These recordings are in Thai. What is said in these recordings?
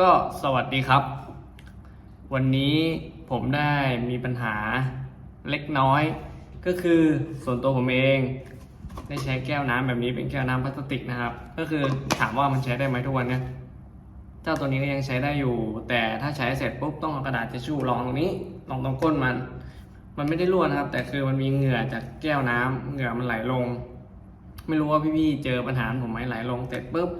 ก็สวัสดีครับ วันนี้ผมได้มีปัญหาเล็กน้อย ก็คือส่วนตัวผมเอง ได้ใช้แก้วน้ำแบบนี้เป็นแก้วน้ำพลาสติกนะครับ ก็คือถามว่ามันใช้ได้ไหมทุกวันเนี่ยเจ้าตัวนี้ก็ยังใช้ได้อยู่ แต่ถ้าใช้เสร็จปุ๊บต้องเอากระดาษทิชชู่รองตรงนี้รองตรงก้นมัน มันไม่ได้รั่วนะครับ แต่คือมันมีเหงื่อจากแก้วน้ำเหงื่อมันไหลลง ไม่รู้ว่าพี่ๆเจอปัญหาผมไหมไหลลงเสร็จปุ๊บ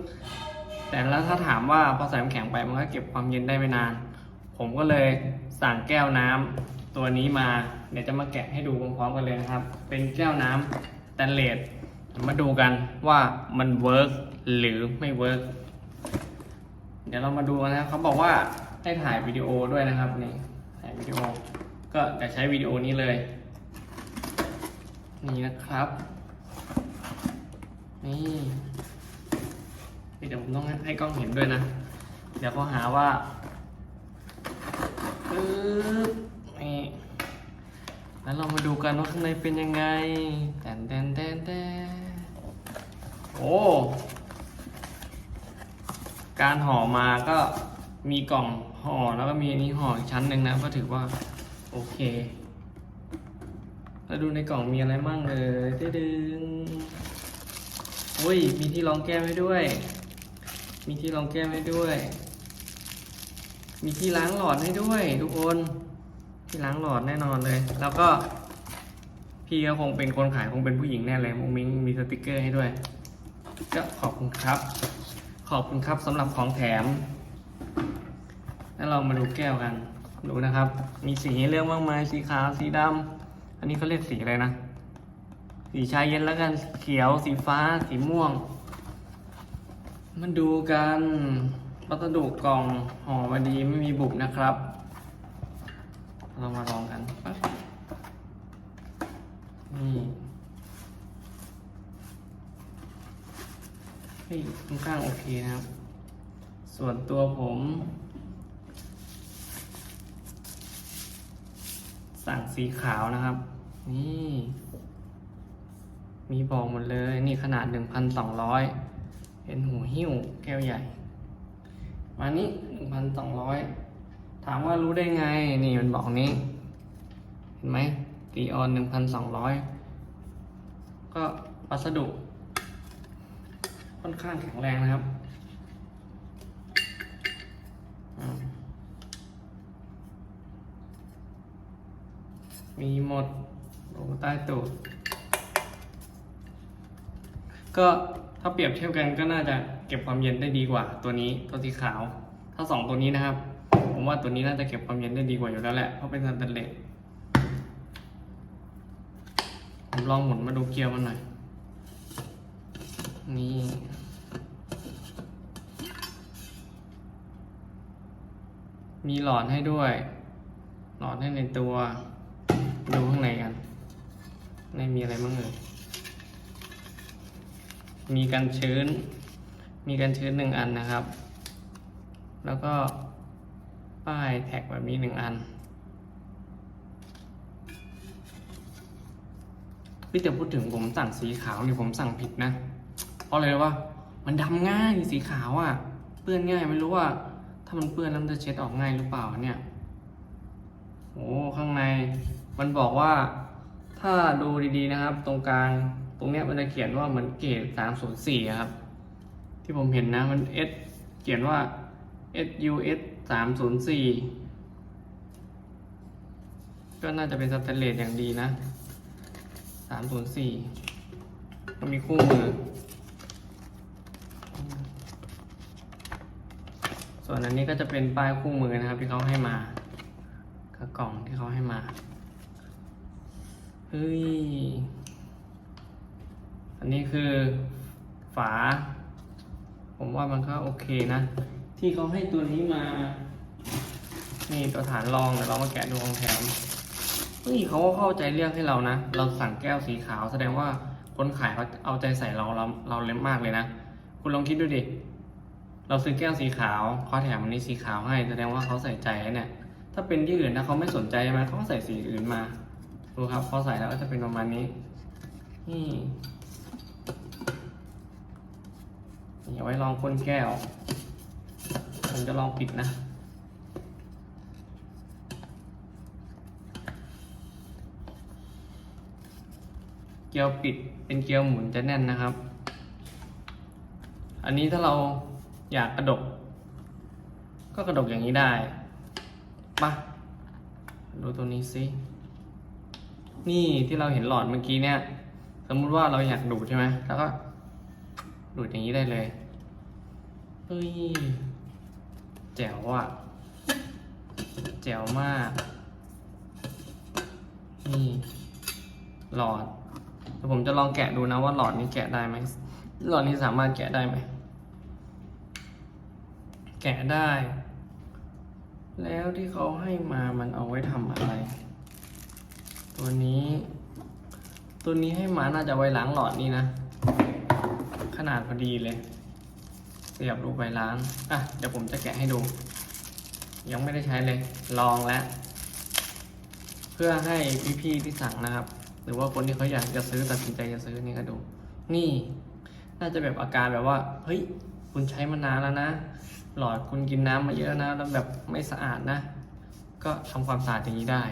แต่แล้วถ้าถามว่าพอใส่น้ำแข็งไปมันก็เก็บความเย็นได้ไม่นาน ผมก็เลยสั่งแก้วน้ำตัวนี้มา เดี๋ยวจะมาแกะให้ดูพร้อมๆกันเลยนะครับ เป็นแก้วน้ำสแตนเลสมาดูกันว่ามันเวิร์กหรือไม่เวิร์กเดี๋ยวเรามาดูกันนะครับเขาบอกว่าให้ถ่ายวิดีโอด้วยนะครับนี่ถ่ายวิดีโอ ก็จะใช้วิดีโอนี้เลย นี่นะครับ นี่ เดี๋ยวผมต้องให้กล้องเห็นด้วยนะ เดี๋ยวเขาหาว่าปึ๊บนี่แล้วเรามาดูกันว่าข้างในเป็นยังไงแตนแตนแตนแตนโอ้ การห่อมาก็มีกล่องห่อแล้วก็มีอันนี้ห่ออีกชั้นหนึ่งนะก็ถือว่า โอเค แล้วดูในกล่องมีอะไรมั่งเอ่ยดึงๆอุ้ย มีที่รองแก้วให้ด้วย มีที่รองแก้วให้ด้วย มีที่ล้างหลอดให้ด้วย ทุกคน ที่ล้างหลอดแน่นอนเลย แล้วก็พี่ก็คงเป็นคนขายคงเป็นผู้หญิงแน่เลยมุ้งมิ้งมีสติกเกอร์ให้ด้วย ก็ขอบคุณครับ ขอบคุณครับสำหรับของแถม แล้วเรามาดูแก้วกัน ดูนะครับ มีสีให้เลือกมากมาย สีขาว สีดำ อันนี้เขาเรียกสีอะไรนะ สีชาเย็นแล้วกัน เขียว สีฟ้า สีม่วง มาดูกันวัสดุกล่องห่อมาดีไม่มีบุบนะครับ เรามาลองกันนี่เฮ้ยค่อนข้างโอเคนะครับ ส่วนตัวผม สั่งสีขาวนะครับ นี่ มีบอกหมดเลย นี่ขนาด 1,200 เป็นหูหิ้วแก้วใหญ่มานี้1,200ถามว่ารู้ได้ไง นี่มันบอกนี้ เห็นไหมตีออน1,200ก็วัสดุ ค่อนข้างแข็งแรงนะครับมีหมดลงใต้ตูดก็ ถ้าเปรียบเทียบกันก็น่าจะเก็บความเย็นได้ดีกว่า ตัวนี้ตัวสีขาว ถ้าสองตัวนี้นะครับ ผมว่าตัวนี้น่าจะเก็บความเย็นได้ดีกว่าอยู่แล้วแหละเพราะเป็นสแตนเลสผมลองหมุนมาดูเกียร์มันหน่อยนี่มีหลอดให้ด้วย หลอดให้ในตัว ดูข้างในกัน ในมีอะไรบ้างเอ่ย มีกันชื้น มีกันชื้นหนึ่งอันนะครับ แล้วก็ป้ายแท็กแบบนี้หนึ่งอันพี่แต่พูดถึงผมสั่งสีขาวนี่ผมสั่งผิดนะ เพราะอะไรรู้ว่ามันดำง่ายสีขาวอะ่ะ เปื้อนง่ายไม่รู้ว่า ถ้ามันเปื้อนแล้วจะเช็ดออกง่ายหรือเปล่าเนี่ยโอ้ข้างในมันบอกว่าถ้าดูดีๆนะครับ ตรงกลาง รงเนี้ยมันจะเขียนว่าเหมือนเกรด304ครับ ที่ผมเห็นนะมัน S เขียนว่า SUS 304ก็น่าจะเป็นสแตนเลสอย่างดีนะ304ก็มีคู่มือ ส่วนอันนี้ก็จะเป็นป้ายคู่มือนะครับที่เขาให้มากับกล่องที่เขาให้มา เฮ้ย อันนี้คือฝา ผมว่ามันก็โอเคนะ ที่เขาให้ตัวนี้มา นี่ตัวฐานรองเดี๋ยวเรามาแกะดูของแถมเฮ้ยเขาก็เข้าใจเรื่องให้เรานะ เราสั่งแก้วสีขาวแสดงว่าคนขายเขาเอาใจใส่เราเราเราเล็มมากเลยนะ คุณลองคิดดูดิ เราซื้อแก้วสีขาวเขาแถมอันนี้สีขาวให้ แสดงว่าเขาใส่ใจเนี่ย ถ้าเป็นที่อื่นนะเขาไม่สนใจใช่ไหมเขาใส่สีอื่นมา ดูครับพอใส่แล้วก็จะเป็นประมาณนี้นี่ นี่าไว้รองก้นแก้ว ผมจะลองปิดนะ เกลียวปิดเป็นเกลียวหมุนจะแน่นนะครับ อันนี้ถ้าเราอยากกระดก ก็กระดกอย่างนี้ได้มาดูตัวนี้สิ นี่ที่เราเห็นหลอดเมื่อกี้เนี่ย สมมุติว่าเราอยากดูดใช่ไหมแล้วก็ ดูดอย่างนี้ได้เลยเฮ้ยแจ๋วอะ แจ๋วมาก นี่ หลอดเดี๋ยวผมจะลองแกะดูนะว่าหลอดนี้แกะได้ไหม หลอดนี้สามารถแกะได้ไหม แกะได้ แล้วที่เขาให้มามันเอาไว้ทำอะไร ตัวนี้ ตัวนี้ให้มาน่าจะไว้ล้างหลอดนี่นะ นาดพอดีเลย เสียบรูไปล้าง อะ เดี๋ยวผมจะแกะให้ดู ยังไม่ได้ใช้เลย ลองแล้ว เพื่อให้พี่ๆที่สั่งนะครับ หรือว่าคนที่เขาอยากจะซื้อตัดสินใจจะซื้อนี่ก็ดู นี่ น่าจะแบบอาการแบบว่า เฮ้ย คุณใช้มานานแล้วนะ หลอดคุณกินน้ำมาเยอะนะ แล้วแบบไม่สะอาดนะ ก็ทำความสะอาดอย่างนี้ได้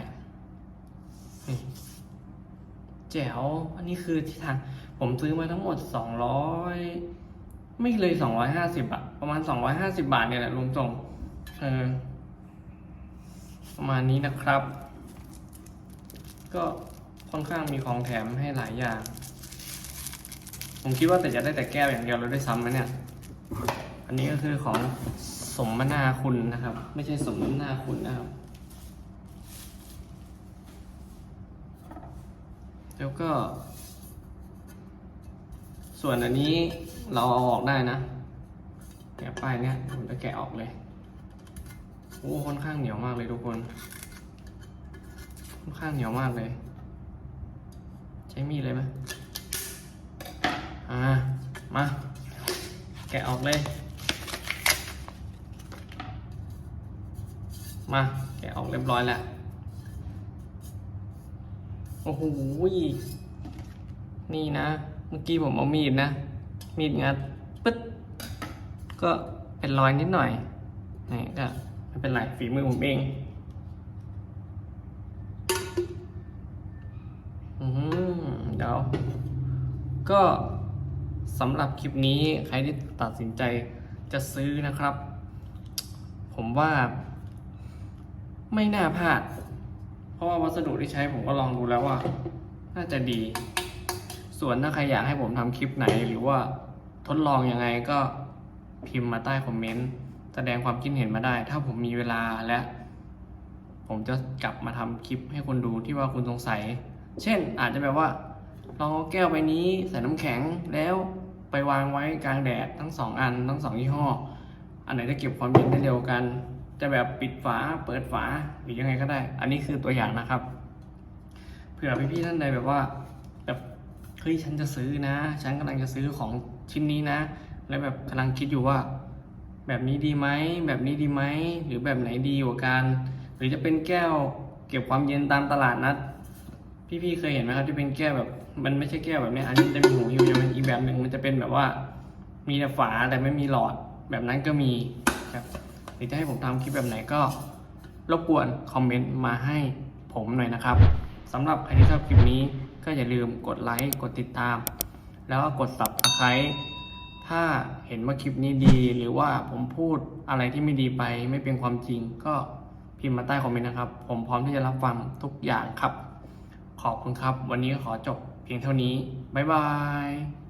แจ๋ว อันนี้คือที่ทาง ผมซื้อมาทั้งหมดสองร้อยไม่เลยสองร้อยห้าสิบอะประมาณสองร้อยห้าสิบาทเนี่ยแหละรวมส่งเออประมาณนี้นะครับ ก็ค่อนข้างมีของแถมให้หลายอย่าง ผมคิดว่าแต่จะได้แต่แก้วอย่างเดียวเราได้ซ้ำไหมเนี่ย อันนี้ก็คือของสมนาคุณนะครับ ไม่ใช่สมน้ำนาคุณนะครับ แล้วก็ ส่วนอันนี้เราเอาออกได้นะแกะป้ายเนี้ยผมจะแกะออกเลยโอ้ค่อนข้างเหนียวมากเลยทุกคน ค่อนข้างเหนียวมากเลย ใช้มีดเลยไหมอ่ามาแกะออกเลย มาแกะออกเรียบร้อยแล้วโอ้โหนี่นะ เมื่อกี้ผมเอามีดนะ มีดงัดปึ๊ดก็เป็นรอยนิดหน่อยนี่ก็ไม่เป็นไรฝีมือผมเองอืมเดี๋ยว ก็สำหรับคลิปนี้ใครที่ตัดสินใจจะซื้อนะครับ ผมว่าไม่น่าพลาด เพราะว่าวัสดุที่ใช้ผมก็ลองดูแล้วว่า น่าจะดี ส่วนถ้าใครอยากให้ผมทำคลิปไหนหรือว่าทดลองยังไงก็พิมพ์มาใต้คอมเมนต์แสดงความคิดเห็นมาได้ ถ้าผมมีเวลาและ ผมจะกลับมาทำคลิปให้คนดูที่ว่าคุณสงสัย เช่นอาจจะแบบว่าลองเอาแก้วใบนี้ใส่น้ำแข็งแล้วไปวางไว้กลางแดดทั้งสองอันทั้งสองยี่ห้อ อันไหนจะเก็บความเย็นได้เร็วกัน จะแบบปิดฝาเปิดฝาหรือยังไงก็ได้ อันนี้คือตัวอย่างนะครับ เผื่อพี่ๆท่านใดแบบว่า เฮ้ยฉันจะซื้อนะ ฉันกำลังจะซื้อของชิ้นนี้นะ แล้วแบบกำลังคิดอยู่ว่า แบบนี้ดีไหมแบบนี้ดีไหมหรือแบบไหนดีกว่ากันหรือจะเป็นแก้วเก็บความเย็นตามตลาดนัดพี่ๆเคยเห็นไหมครับที่เป็นแก้วแบบ มันไม่ใช่แก้วแบบนี้อันนี้จะมีหูอยู่อย่างอีกแบบหนึ่งมันจะเป็นแบบว่า มีแต่ฝาแต่ไม่มีหลอดแบบนั้นก็มีครับหรือจะให้ผมทำคลิปแบบไหนก็รบกวนคอมเมนต์มาให้ผมหน่อยนะครับสำหรับใครที่ชอบคลิปนี้ ก็อย่าลืมกดไลค์กดติดตาม แล้วก็กด subscribe ถ้าเห็นว่าคลิปนี้ดี หรือว่าผมพูดอะไรที่ไม่ดีไปไม่เป็นความจริง ก็พิมพ์มาใต้คอมเมนต์นะครับ ผมพร้อมที่จะรับฟังทุกอย่างครับ ขอบคุณครับ วันนี้ขอจบเพียงเท่านี้ บ๊ายบาย